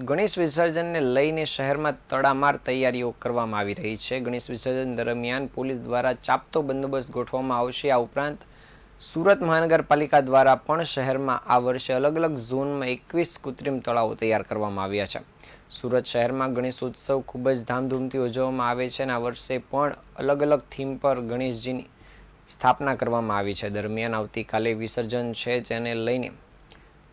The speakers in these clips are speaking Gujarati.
ગણેશ વિસર્જનને લઈને શહેરમાં તડામાર તૈયારીઓ કરવામાં આવી રહી છે. ગણેશ વિસર્જન દરમિયાન પોલીસ દ્વારા ચાપતો બંદોબસ્ત ગોઠવવામાં આવશે. આ ઉપરાંત સુરત મહાનગરપાલિકા દ્વારા પણ શહેરમાં આ વર્ષે અલગ અલગ ઝોનમાં એકવીસ કૃત્રિમ તળાવો તૈયાર કરવામાં આવ્યા છે. સુરત શહેરમાં ગણેશોત્સવ ખૂબ જ ધામધૂમથી ઉજવવામાં આવે છે અને આ વર્ષે પણ અલગ અલગ થીમ પર ગણેશજીની સ્થાપના કરવામાં આવી છે. દરમિયાન આવતીકાલે વિસર્જન છે, જેને લઈને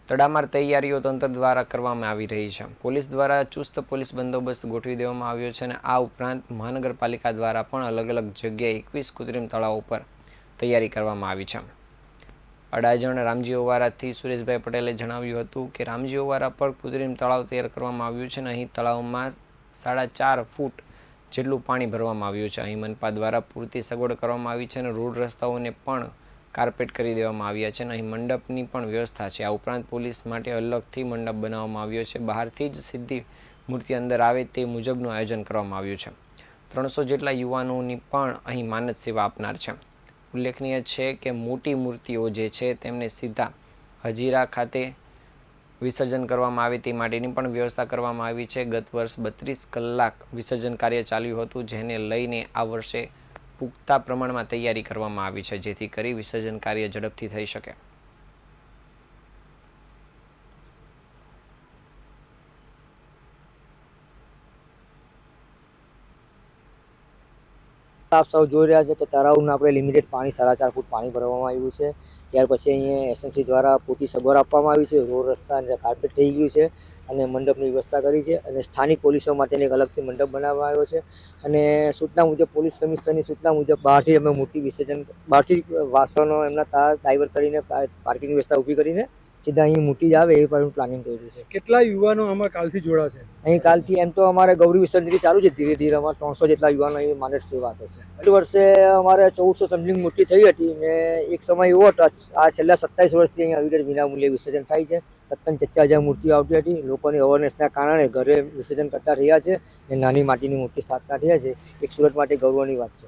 તડામાર તૈયારીઓ તંત્ર દ્વારા કરવામાં આવી રહી છે. પોલીસ દ્વારા ચુસ્ત પોલીસ બંદોબસ્ત ગોઠવી દેવામાં આવ્યો છે અને આ ઉપરાંત મહાનગરપાલિકા દ્વારા પણ અલગ અલગ જગ્યાએ એકવીસ કૃત્રિમ તળાવો પર તૈયારી કરવામાં આવી છે. અડાજણ રામજી ઓવારાથી સુરેશભાઈ પટેલે જણાવ્યું હતું કે રામજી ઓવારા પર કૃત્રિમ તળાવ તૈયાર કરવામાં આવ્યું છે અને અહીં તળાવમાં સાડા ચાર ફૂટ જેટલું પાણી ભરવામાં આવ્યું છે. અહીં મનપા દ્વારા પૂરતી સગવડ કરવામાં આવી છે અને રોડ રસ્તાઓને પણ કાર્પેટ કરી દેવામાં આવ્યા છે અને અહીં મંડપની પણ વ્યવસ્થા છે. આ ઉપરાંત પોલીસ માટે અલગથી મંડપ બનાવવામાં આવ્યો છે. બહારથી જ સીધી મૂર્તિ અંદર આવે તે મુજબનું આયોજન કરવામાં આવ્યું છે. ત્રણસો જેટલા યુવાનોની પણ અહીં માનદ સેવા આપનાર છે. ઉલ્લેખનીય છે કે મોટી મૂર્તિઓ જે છે તેમને સીધા હજીરા ખાતે વિસર્જન કરવામાં આવે તે માટેની પણ વ્યવસ્થા કરવામાં આવી છે. ગત વર્ષ બત્રીસ કલાક વિસર્જન કાર્ય ચાલ્યું હતું, જેને લઈને આ વર્ષે પુખ્તા પ્રમાણમાં તૈયારી કરવામાં આવી છે, જેથી કરી વિસર્જન કાર્ય ઝડપથી થઈ શકે. આપ સૌ જોઈ રહ્યા છે કે તળાવનું આપણે લિમિટેડ પાણી સાડા ચાર ફૂટ પાણી ભરવામાં આવ્યું છે. ત્યાર પછી અહીંયા એસએમસી દ્વારા પૂરતી સગવડ આપવામાં આવી છે. રોડ રસ્તા અને કાર્પેટ થઈ ગયું છે. અને મંડપની વ્યવસ્થા કરી છે અને સ્થાનિક પોલીસો માટેને એક અલગથી મંડપ બનાવવામાં આવ્યો છે. અને સૂચના મુજબ પોલીસ કમિશનરની સૂચના મુજબ બહારથી અમે મૂર્તિ વિસર્જન, બહારથી વાસણો એમના તાર ડાયવર્ટ કરીને પાર્કિંગ વ્યવસ્થા ઊભી કરીને સીધા અહીં મૂર્તિ જ આવે એ પણ પ્લાનિંગ કર્યું છે. કેટલા યુવાનો આમાં કાલથી જોડાશે? અહીં કાલથી એમ તો અમારે ગૌરી વિસર્જનથી ચાલુ છે ધીરે ધીરે અમારે ત્રણસો જેટલા યુવાનો અહીં માનસ સેવા આપે છે. દર વર્ષે અમારે ચૌદસો સમથિંગ મૂર્તિ થઈ હતી ને એક સમય એવો હતો આ છેલ્લા સત્તાવીસ વર્ષથી અહીંયા આવી વિના મૂલ્યે વિસર્જન થાય છે. સત્તર ચચ્ચા હજાર મૂર્તિઓ આવતી હતી. લોકોની અવેરનેસના કારણે ઘરે વિસર્જન કરતા રહ્યા છે ને નાની માટીની મૂર્તિ સ્થાપના થયા છે. એક સુરત માટે ગૌરવની વાત છે.